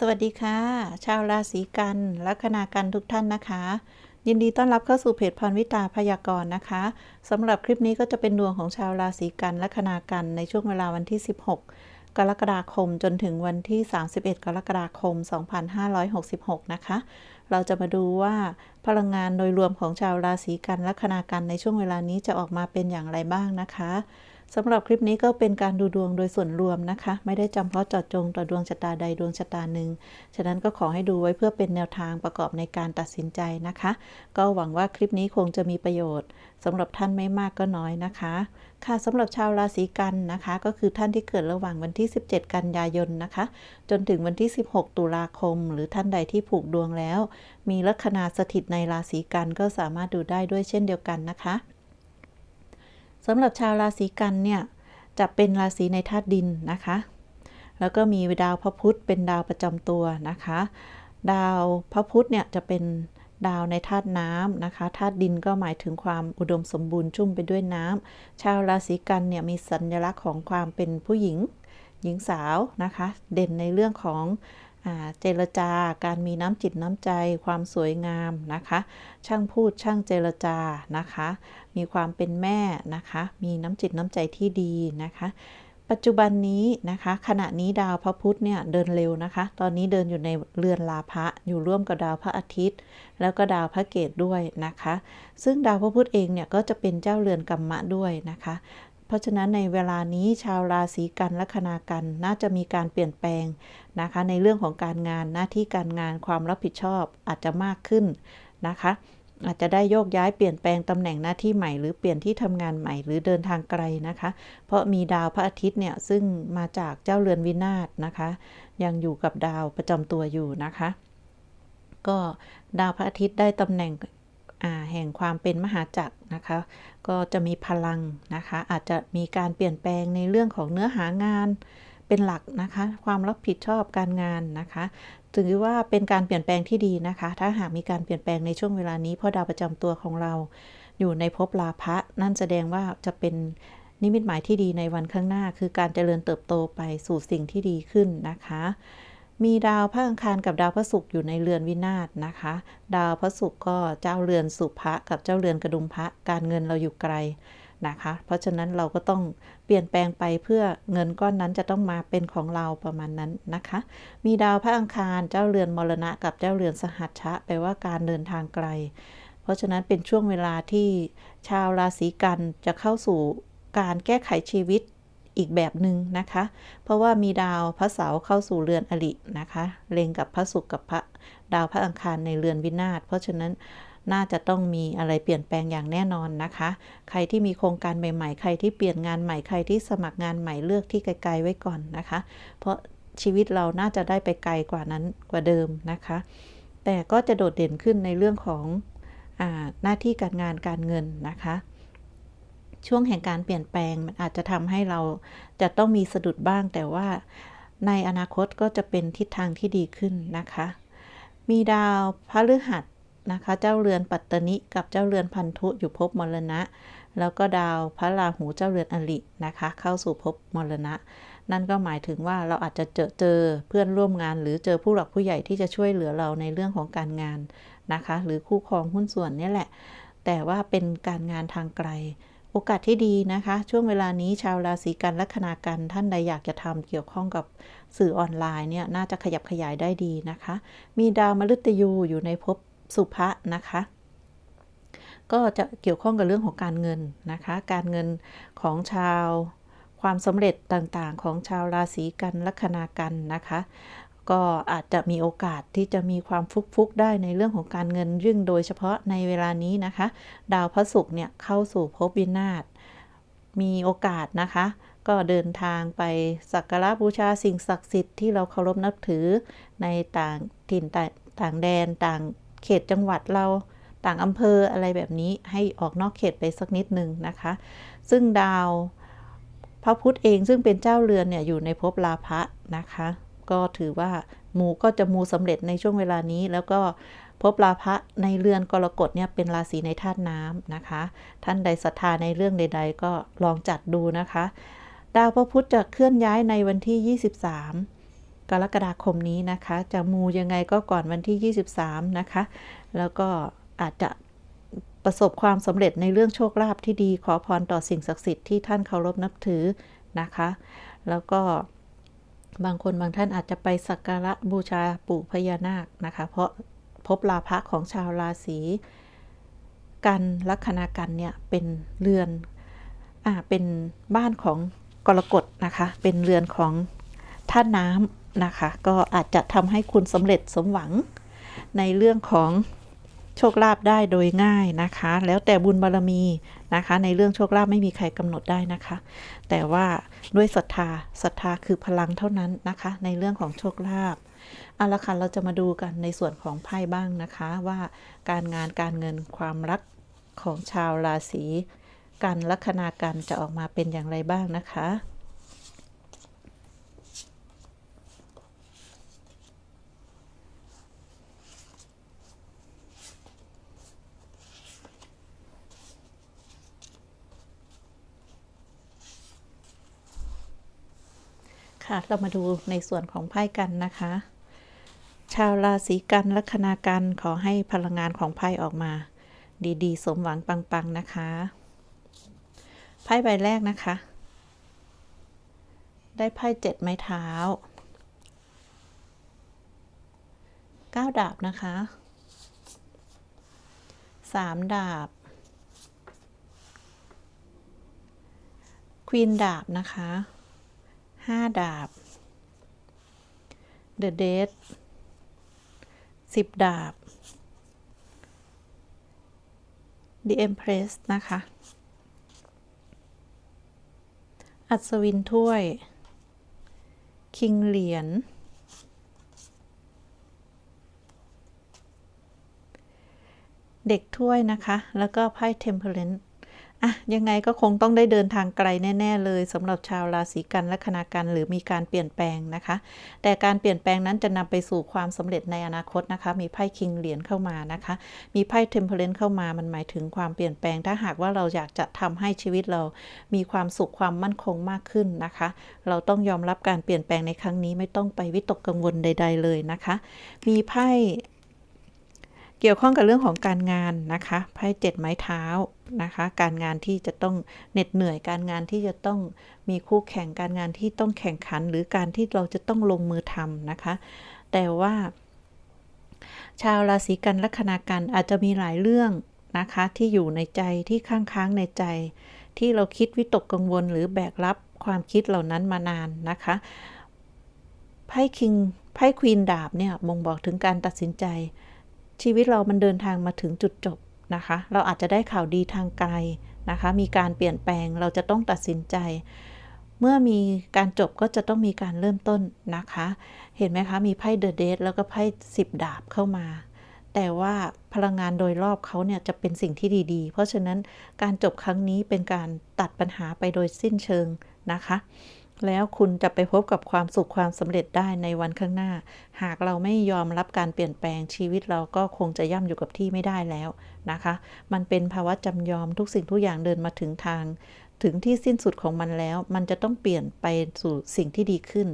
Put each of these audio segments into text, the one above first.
สวัสดีค่ะ ชาวราศีกันลัคนากันทุกท่านนะคะ ยินดีต้อนรับเข้าสู่เพจพรวิตาพยากรณ์นะคะสำหรับคลิปนี้ก็จะเป็นดวงของชาวราศีกันลัคนากันในช่วงเวลาวันที่ 16 กรกฎาคมจนถึงวันที่ 31 กรกฎาคม 2566 นะคะ เราจะมาดูว่าพลังงานโดยรวมของชาวราศีกันลัคนากันในช่วงเวลานี้จะออกมาเป็นอย่างไรบ้างนะคะ สำหรับคลิปนี้ก็เป็นการดูดวงโดยส่วนรวมนะคะ ไม่ได้จำเพาะเจาะจงต่อดวงชะตาใดดวงชะตาหนึ่ง ฉะนั้นก็ขอให้ดูไว้เพื่อเป็นแนวทางประกอบในการตัดสินใจนะคะ ก็หวังว่าคลิปนี้คงจะมีประโยชน์สำหรับท่านไม่มากก็น้อยนะคะ ค่ะสำหรับชาวราศีกันนะคะ ก็คือท่านที่เกิดระหว่างวันที่ 17 กันยายนนะคะ จนถึงวันที่ 16 ตุลาคม หรือท่านใดที่ผูกดวงแล้ว มีลัคนาสถิตในราศีกันก็สามารถดูได้ด้วยเช่นเดียวกันนะคะ สำหรับชาวราศีกันเนี่ยจะเป็นราศีในธาตุดินนะคะ แล้วก็มีดาวพระพุธเป็นดาวประจำตัวนะคะ ดาวพระพุธเนี่ยจะเป็นดาวในธาตุน้ำนะคะธาตุดินก็หมายถึงความอุดมสมบูรณ์ชุ่มไปด้วยน้ำชาวราศีกันเนี่ยมีสัญลักษณ์ของความเป็นผู้หญิงหญิงสาวนะคะ เด่นในเรื่องของ เจรจาการมีน้ำจิตน้ำใจ ความสวยงามนะคะ ช่างพูดช่างเจรจานะคะ มีความเป็นแม่นะคะ มีน้ำจิตน้ำใจที่ดีนะคะ ปัจจุบันนี้นะคะ ขณะนี้ดาวพระพุธเนี่ยเดินเร็วนะคะ ตอนนี้เดินอยู่ในเรือนลาภะอยู่ร่วมกับดาวพระอาทิตย์ แล้วก็ดาวพระเกตด้วยนะคะ ซึ่งดาวพระพุธเองเนี่ยก็จะเป็นเจ้าเรือนกรรมะด้วยนะคะเพราะฉะนั้นในเวลานี้ชาวราศีกันและคณากันน่าจะมีการเปลี่ยนแปลง นะคะ ในเรื่องของการงานหน้าที่การงานความรับผิดชอบอาจจะมากขึ้นนะคะ อาจจะได้โยกย้ายเปลี่ยนแปลงตำแหน่งหน้าที่ใหม่ หรือเปลี่ยนที่ทำงานใหม่หรือเดินทางไกลนะคะ เพราะมีดาวพระอาทิตย์เนี่ยซึ่งมาจากเจ้าเรือนวินาศนะคะ ยังอยู่กับดาวประจำตัวอยู่นะคะ ก็ดาวพระอาทิตย์ได้ตำแหน่งแห่งความเป็นมหาจักรนะคะ ก็จะมีพลังนะคะ อาจจะมีการเปลี่ยนแปลงในเรื่องของเนื้อหางาน เป็นหลักนะคะ ความรับผิดชอบการงานนะคะถือว่าเป็นการเปลี่ยนแปลงที่ดีนะคะ ถ้าหากมีการเปลี่ยนแปลงในช่วงเวลานี้เพราะดาวประจำตัวของเรา อยู่ในภพลาภะนั่นแสดงว่าจะเป็นนิมิตหมายที่ดีในวันข้างหน้า คือการเจริญเติบโตไปสู่สิ่งที่ดีขึ้นนะคะ มีดาวพระอังคารกับดาวพระศุกร์อยู่ในเรือนวินาศนะคะ ดาวพระศุกร์ก็เจ้าเรือนสุภะกับเจ้าเรือนกระดุมพระการเงินเราอยู่ไกล นะคะ เพราะฉะนั้นเราก็ต้องเปลี่ยนแปลงไปเพื่อเงินก้อนนั้นจะต้องมาเป็นของเราประมาณนั้นนะคะ มีดาวพระอังคารเจ้าเรือนมรณะกับเจ้าเรือนสหัชชะแปลว่าการเดินทางไกล เพราะฉะนั้นเป็นช่วงเวลาที่ชาวราศีกันจะเข้าสู่การแก้ไขชีวิตอีกแบบหนึ่งนะคะ เพราะว่ามีดาวพระเสาร์เข้าสู่เรือนอรินะคะ เล็งกับพระศุกร์กับพระดาวพระอังคารในเรือนวินาศ เพราะฉะนั้น น่าจะต้องมีอะไรเปลี่ยนแปลงอย่างแน่นอนนะคะ ใครที่มีโครงการใหม่ๆ ใครที่เปลี่ยนงานใหม่ ใครที่สมัครงานใหม่เลือกที่ไกลๆไว้ก่อนนะคะ เพราะชีวิตเราน่าจะได้ไปไกลกว่านั้นกว่าเดิมนะคะ แต่ก็จะโดดเด่นขึ้นในเรื่องของอหน้าที่การงานการเงินนะคะ ช่วงแห่งการเปลี่ยนแปลงมันอาจจะทำให้เราจะต้องมีสะดุดบ้าง แต่ว่าในอนาคตก็จะเป็นทิศทางที่ดีขึ้นนะคะ มีดาวพระฤหัส นะคะ เจ้าเรือนปัตตนิกับเจ้าเรือนพันธุอยู่ภพมรณะ แล้วก็ดาวพระราหูเจ้าเรือนอลินะคะ เข้าสู่ภพมรณะ นั่นก็หมายถึงว่าเราอาจจะเจอเจอเพื่อนร่วมงาน หรือเจอผู้หลักผู้ใหญ่ที่จะช่วยเหลือเราในเรื่องของการงานนะคะ หรือคู่ครองหุ้นส่วนนี่แหละ แต่ว่าเป็นการงานทางไกลโอกาสที่ดีนะคะ ช่วงเวลานี้ชาวราศีกันละคณากันท่านใดอยากจะทำเกี่ยวข้องกับสื่อออนไลน์เนี่ยน่าจะขยับขยายได้ดีนะคะ มีดาวมฤตยูอยู่ในภพ สุภะนะคะ ก็จะเกี่ยวข้องกับเรื่องของการเงินนะคะ การเงินของชาวความสำเร็จต่างๆ ของชาวราศีกันลัคนากันนะคะ ก็อาจจะมีโอกาสที่จะมีความฟุกๆได้ในเรื่องของการเงินยิ่งโดยเฉพาะในเวลานี้นะคะ ดาวพระศุกร์เนี่ยเข้าสู่ภพวินาศมีโอกาสนะคะ ก็เดินทางไปสักการะบูชาสิ่งศักดิ์สิทธิ์ที่เราเคารพนับถือในต่างถิ่นต่างแดนต่าง เขตจังหวัดเราต่างอำเภออะไรแบบนี้ให้ออกนอกเขตไปสักนิดหนึ่งนะคะ ซึ่งดาวพระพุธเองซึ่งเป็นเจ้าเรือนเนี่ยอยู่ในภพลาภะนะคะ ก็ถือว่ามูก็จะมูสำเร็จในช่วงเวลานี้ แล้วก็พบลาภะในเรือนกรกฎเนี่ยเป็นราศีในธาตุน้ำนะคะ ท่านใดศรัทธาในเรื่องใด ๆ ก็ลองจัดดูนะคะ ดาวพระพุธจะเคลื่อนย้ายในวันที่ 23 กรกฎาคมนี้นะคะ จะมูยังไงก็ก่อนวันที่ 23 นะคะ แล้วก็อาจจะประสบความสำเร็จในเรื่องโชคลาภที่ดีขอพรต่อสิ่งศักดิ์สิทธิ์ที่ท่านเคารพนับถือนะคะ แล้วก็บางคนบางท่านอาจจะไปสักการะบูชาปู่พญานาคนะคะ เพราะพบลาภะของชาวราศีกันลัคนากันเนี่ยเป็นเรือนอ่าเป็นบ้านของกรกฎนะคะ เป็นเรือนของท่าน้ำ นะคะ ก็อาจจะทำให้คุณสำเร็จสมหวังในเรื่องของโชคลาภได้โดยง่ายนะคะ แล้วแต่บุญบารรมีนะคะ ในเรื่องโชคลาภไม่มีใครกำหนดได้นะคะ แต่ว่าด้วยศรัทธาศรัทธาคือพลังเท่านั้นนะคะ ในเรื่องของโชคลาภเอาละค่ะเราจะมาดูกันในส่วนของไพ่บ้างนะคะว่าการงานการเงินความรักของชาวราศีกันลัคนากันจะออกมาเป็นอย่างไรบ้างนะคะ ค่ะเรามาดูในส่วนของไพ่กันนะคะ ชาวราศีกันลัคนากันขอให้พลังงานของไพ่ออกมา ดีๆ สมหวังปังๆนะคะไพ่ใบแรกนะคะ ได้ไพ่เจ็ดไม้เท้าเก้าดาบนะคะสามดาบควีนดาบนะคะ ห้าดาบ The Dead สิบดาบ The Empress นะคะ อัศวินถ้วย คิงเหรียญ เด็กถ้วยนะคะ แล้วก็ไพ่ Temperance อะยังไงก็คงต้องได้เดินทางไกลแน่ ๆ เลยสำหรับชาวราศีกันและคณากันหรือมีการเปลี่ยนแปลงนะคะ แต่การเปลี่ยนแปลงนั้นจะนำไปสู่ความสำเร็จในอนาคตนะคะ มีไพ่คิงเหรียญเข้ามานะคะ มีไพ่เทมเพลนเข้ามามันหมายถึงความเปลี่ยนแปลงถ้าหากว่าเราอยากจะทำให้ชีวิตเรา มีความสุขความมั่นคงมากขึ้นนะคะ เราต้องยอมรับการเปลี่ยนแปลงในครั้งนี้ไม่ต้องไปวิตกกังวลใด ๆ เลยนะคะ มีไพ่เกี่ยวข้องกับเรื่องของการงานนะคะไพ่เจ็ดไม้เท้า นะคะ การงานที่จะต้องเหน็ดเหนื่อยการงานที่จะต้องมีคู่แข่งการงานที่ต้องแข่งขัน หรือการที่เราจะต้องลงมือทำนะคะ แต่ว่า ชาวราศีกันลัคนากันอาจจะมีหลายเรื่องนะคะที่อยู่ในใจที่ค้างค้างในใจ ที่เราคิดวิตกกังวลหรือแบกรับความคิดเหล่านั้นมานานนะคะไพ่คิงไพ่ควีนดาบเนี่ยบ่งบอกถึงการตัดสินใจ ชีวิตเรามันเดินทางมาถึงจุดจบ นะคะ เราอาจจะได้ข่าวดีทางไกลนะคะ มีการเปลี่ยนแปลงเราจะต้องตัดสินใจ เมื่อมีการจบก็จะต้องมีการเริ่มต้นนะคะ เห็นไหมคะ มีไพ่เดอะเดทแล้วก็ไพ่สิบดาบเข้ามา แต่ว่าพลังงานโดยรอบเขาเนี่ยจะเป็นสิ่งที่ดีๆ เพราะฉะนั้นการจบครั้งนี้เป็นการตัดปัญหาไปโดยสิ้นเชิงนะคะ แล้วคุณจะไปพบกับความสุขความสำเร็จได้ในวันข้างหน้า หากเราไม่ยอมรับการเปลี่ยนแปลงชีวิตเราก็คงจะย่ำอยู่กับที่ไม่ได้แล้วนะคะ มันเป็นภาวะจำยอมทุกสิ่งทุกอย่างเดินมาถึงทาง ถึงที่สิ้นสุดของมันแล้ว มันจะต้องเปลี่ยนไปสู่สิ่งที่ดีขึ้น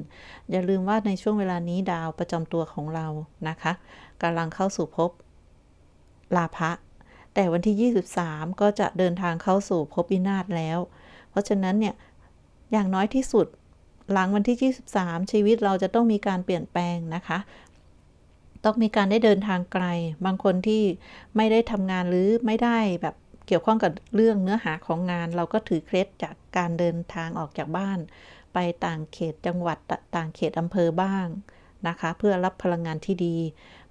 อย่าลืมว่าในช่วงเวลานี้ดาวประจำตัวของเรานะคะกำลังเข้าสู่ภพลาภะแต่วันที่ 23 ก็จะเดินทางเข้าสู่ภพวินาศแล้ว เพราะฉะนั้นเนี่ยอย่างน้อยที่สุด หลังวันที่ 23 ชีวิตเราจะต้องมีการเปลี่ยนแปลงนะคะ ต้องมีการได้เดินทางไกล บางคนที่ไม่ได้ทำงานหรือไม่ได้แบบเกี่ยวข้องกับเรื่องเนื้อหาของงาน เราก็ถือเคล็ดจากการเดินทางออกจากบ้าน ไปต่างเขตจังหวัดต่างเขตอำเภอบ้างนะคะ เพื่อรับพลังงานที่ดี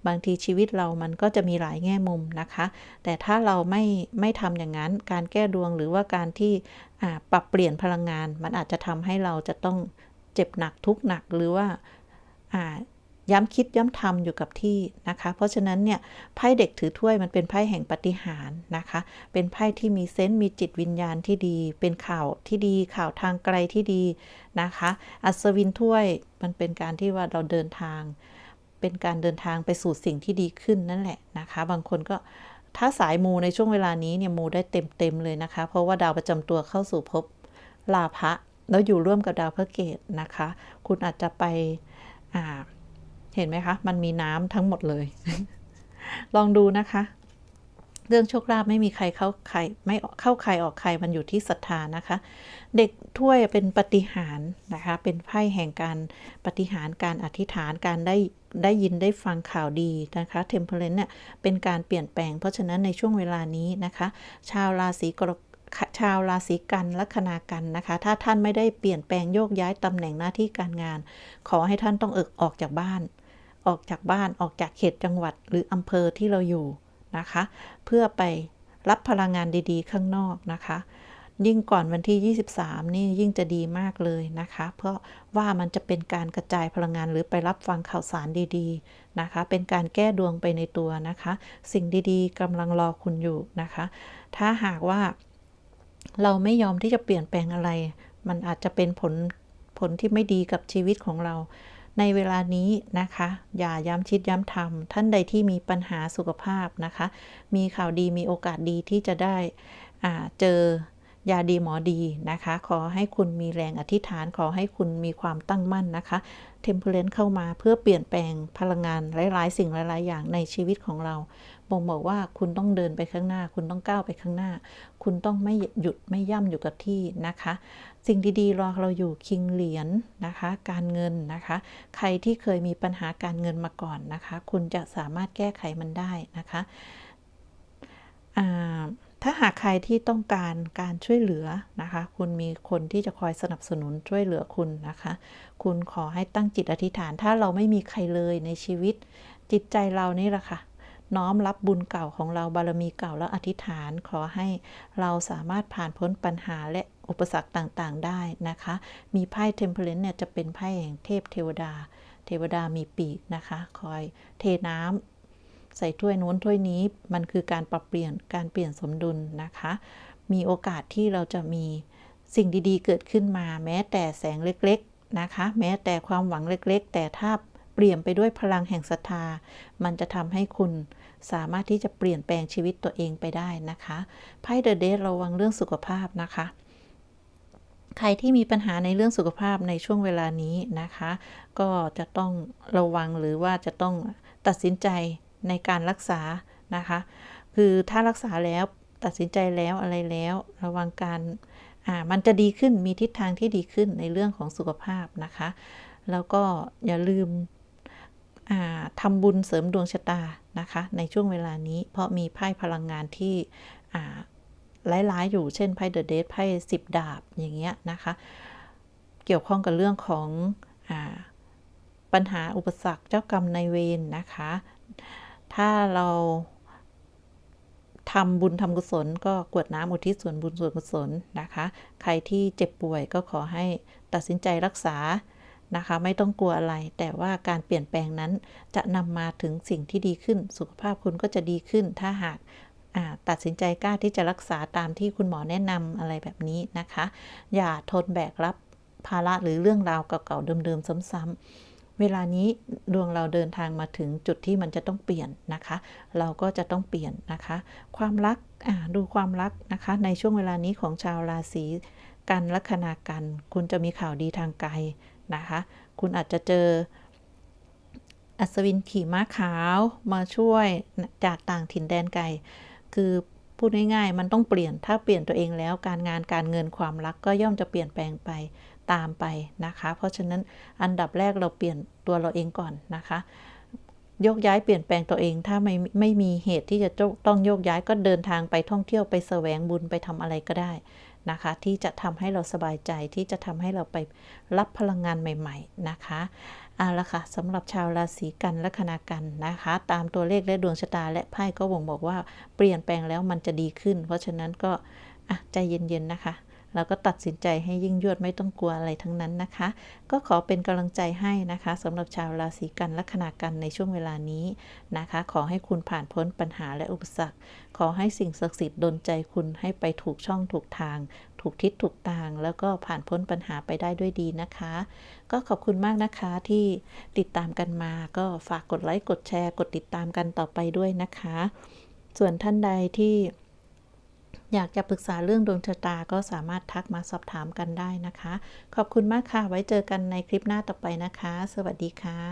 บางทีชีวิตเรามันก็จะมีหลายแง่มุมนะคะ แต่ถ้าเราไม่ไม่ทำอย่างนั้นการแก้ดวงหรือว่าการที่ปรับเปลี่ยนพลังงาน มันอาจจะทำให้เราจะต้องเจ็บหนักทุกหนักหรือว่าย้ำคิดย้ำทำอยู่กับที่นะคะ เพราะฉะนั้นเนี่ยไพ่เด็กถือถ้วยมันเป็นไพ่แห่งปฏิหารนะคะ เป็นไพ่ที่มีเซนต์มีจิตวิญญาณที่ดี เป็นข่าวที่ดีข่าวทางไกลที่ดีนะคะ อัศวินถ้วยมันเป็นการที่ว่าเราเดินทาง เป็นการเดินทางไปสู่สิ่งที่ดีขึ้นนั่นแหละนะคะ บางคนก็ถ้าสายมูในช่วงเวลานี้เนี่ยมูได้เต็มเต็มเลยนะคะ เพราะว่าดาวประจำตัวเข้าสู่ภพลาภะแล้วอยู่ร่วมกับดาวพระเกตนะคะ คุณอาจจะไปอ่าเห็นไหมคะ มันมีน้ำทั้งหมดเลย ลองดูนะคะ เรื่องโชคลาภไม่มีใครเข้าใครไม่เข้าใครออกใครมันอยู่ที่ศรัทธานะคะ เด็กถ้วยเป็นปฏิหารนะคะ เป็นไพ่แห่งการปฏิหารการอธิษฐานการได้ได้ยินได้ฟังข่าวดีนะคะเทมเพลนเนี่ยเป็นการเปลี่ยนแปลง เพราะฉะนั้นในช่วงเวลานี้นะคะ ชาวราศีกรกชาวราศีกันลัคนากันนะคะ ถ้าท่านไม่ได้เปลี่ยนแปลงโยกย้ายตำแหน่งหน้าที่การงาน ขอให้ท่านต้องเอิกออกจากบ้าน ออกจากบ้านออกจากเขตจังหวัดหรืออำเภอที่เราอยู่ นะคะ เพื่อไปรับพลังงานดีๆ ข้างนอกนะคะ ยิ่งก่อนวันที่ 23 นี่ยิ่งจะดีมากเลยนะคะ เพราะว่ามันจะเป็นการกระจายพลังงานหรือไปรับฟังข่าวสารดีๆนะคะ เป็นการแก้ดวงไปในตัวนะคะ สิ่งดีๆกำลังรอคุณอยู่นะคะ ถ้าหากว่าเราไม่ยอมที่จะเปลี่ยนแปลงอะไร มันอาจจะเป็นผลผลที่ไม่ดีกับชีวิตของเรา ในเวลานี้นะคะ อย่าย้ำชิดย้ำทำท่านใดที่มีปัญหาสุขภาพนะคะ มีข่าวดีมีโอกาสดีที่จะได้เจอ ยาดีหมอดีนะคะ ขอให้คุณมีแรงอธิษฐาน ขอให้คุณมีความตั้งมั่นนะคะเทมเพลนเข้ามาเพื่อเปลี่ยนแปลงพลังงานหลาย ๆ สิ่งหลาย ๆ อย่างในชีวิตของเราบ่งบอกว่าคุณต้องเดินไปข้างหน้า คุณต้องก้าวไปข้างหน้า คุณต้องไม่หยุดไม่ย่ำอยู่กับที่นะคะ สิ่งดี ๆ รอเราอยู่คิงเหรียญนะคะ การเงินนะคะ ใครที่เคยมีปัญหาการเงินมาก่อนนะคะ คุณจะสามารถแก้ไขมันได้นะคะอ่า ถ้าหากใครที่ต้องการการช่วยเหลือนะคะ คุณมีคนที่จะคอยสนับสนุนช่วยเหลือคุณนะคะ คุณขอให้ตั้งจิตอธิษฐาน ถ้าเราไม่มีใครเลยในชีวิต จิตใจเรานี่แหละค่ะ น้อมรับบุญเก่าของเราบารมีเก่าแล้วอธิษฐาน ขอให้เราสามารถผ่านพ้นปัญหาและอุปสรรคต่างๆ ได้นะคะ มีไพ่เทมเพลนเนี่ยจะเป็นไพ่แห่งเทพเทวดา เทวดามีปีกนะคะ คอยเทน้ำ ใส่ถ้วยนู้นถ้วยนี้มันคือการปรับเปลี่ยนการเปลี่ยนสมดุลนะคะ มีโอกาสที่เราจะมีสิ่งดีๆ เกิดขึ้นมาแม้แต่แสงเล็กๆนะคะ แม้แต่ความหวังเล็กๆ แต่ถ้าเปลี่ยนไปด้วยพลังแห่งศรัทธา มันจะทำให้คุณสามารถที่จะเปลี่ยนแปลงชีวิตตัวเองไปได้นะคะไพ่เดอะเดทระวังเรื่องสุขภาพนะคะใครที่มีปัญหาในเรื่องสุขภาพในช่วงเวลานี้นะคะ ก็จะต้องระวังหรือว่าจะต้องตัดสินใจ ในการรักษานะคะ คือถ้ารักษาแล้วตัดสินใจแล้วอะไรแล้วระวังการอ่ามันจะดีขึ้นมีทิศทางที่ดีขึ้นในเรื่องของสุขภาพนะคะ แล้วก็อย่าลืมทำบุญเสริมดวงชะตานะคะ ในช่วงเวลานี้เพราะมีไพ่พลังงานที่หลายๆ อยู่เช่นไพ่เดอะเดทไพ่สิบดาบอย่างเงี้ยนะคะ เกี่ยวข้องกับเรื่องของอปัญหาอุปสรรคเจ้ากรรมในเวรนนะคะ ถ้าเราทำบุญทำกุศล ก็กวดน้ำอุทิศส่วนบุญส่วนกุศลนะคะ ใครที่เจ็บป่วยก็ขอให้ตัดสินใจรักษานะคะ ไม่ต้องกลัวอะไร แต่ว่าการเปลี่ยนแปลงนั้นจะนำมาถึงสิ่งที่ดีขึ้น สุขภาพคุณก็จะดีขึ้น ถ้าหากตัดสินใจกล้าที่จะรักษาตามที่คุณหมอแนะนำอะไรแบบนี้นะคะ อย่าทนแบกรับภาระหรือเรื่องราวเก่าๆเดิมๆซ้ำๆ เวลานี้ดวงเราเดินทางมาถึงจุดที่มันจะต้องเปลี่ยนนะคะ เราก็จะต้องเปลี่ยนนะคะ ความรักดูความรักนะคะ ในช่วงเวลานี้ของชาวราศีกันลัคนากัน คุณจะมีข่าวดีทางไกลนะคะ คุณอาจจะเจออัศวินขี่ม้าขาวมาช่วยจากต่างถิ่นแดนไกล คือพูดง่ายๆ มันต้องเปลี่ยน ถ้าเปลี่ยนตัวเองแล้วการงานการเงินความรักก็ย่อมจะเปลี่ยนแปลงไป ตามไปนะคะ เพราะฉะนั้นอันดับแรกเราเปลี่ยนตัวเราเองก่อนนะคะยกย้ายเปลี่ยนแปลงตัวเองถ้าไม่ไม่มีเหตุที่จะต้องโยกย้ายก็เดินทางไปท่องเที่ยวไปแสวงบุญไปทำอะไรก็ได้นะคะ ที่จะทำให้เราสบายใจที่จะทำให้เราไปรับพลังงานใหม่ ๆนะคะเอาละค่ะสำหรับชาวราศีกันและคณากันนะคะ ตามตัวเลขและดวงชะตาและไพ่ก็บ่งบอกว่าเปลี่ยนแปลงแล้วมันจะดีขึ้น เพราะฉะนั้นก็ใจเย็นๆนะคะ เราก็ตัดสินใจให้ยิ่งยวดไม่ต้องกลัวอะไรทั้งนั้นนะคะ ก็ขอเป็นกำลังใจให้นะคะสำหรับชาวราศีกันและขณะกันในช่วงเวลานี้นะคะ ขอให้คุณผ่านพ้นปัญหาและอุปสรรค ขอให้สิ่งศักดิ์สิทธิ์ดลใจคุณให้ไปถูกช่องถูกทาง ถูกทิศถูกทาง แล้วก็ผ่านพ้นปัญหาไปได้ด้วยดีนะคะ ก็ขอบคุณมากนะคะที่ติดตามกันมา ก็ฝากกดไลค์กดแชร์ กดติดตามกันต่อไปด้วยนะคะ ส่วนท่านใดที่ อยากจะปรึกษาเรื่องดวงชะตาก็สามารถทักมาสอบถามกันได้นะคะ ขอบคุณมากค่ะ ไว้เจอกันในคลิปหน้าต่อไปนะคะ สวัสดีค่ะ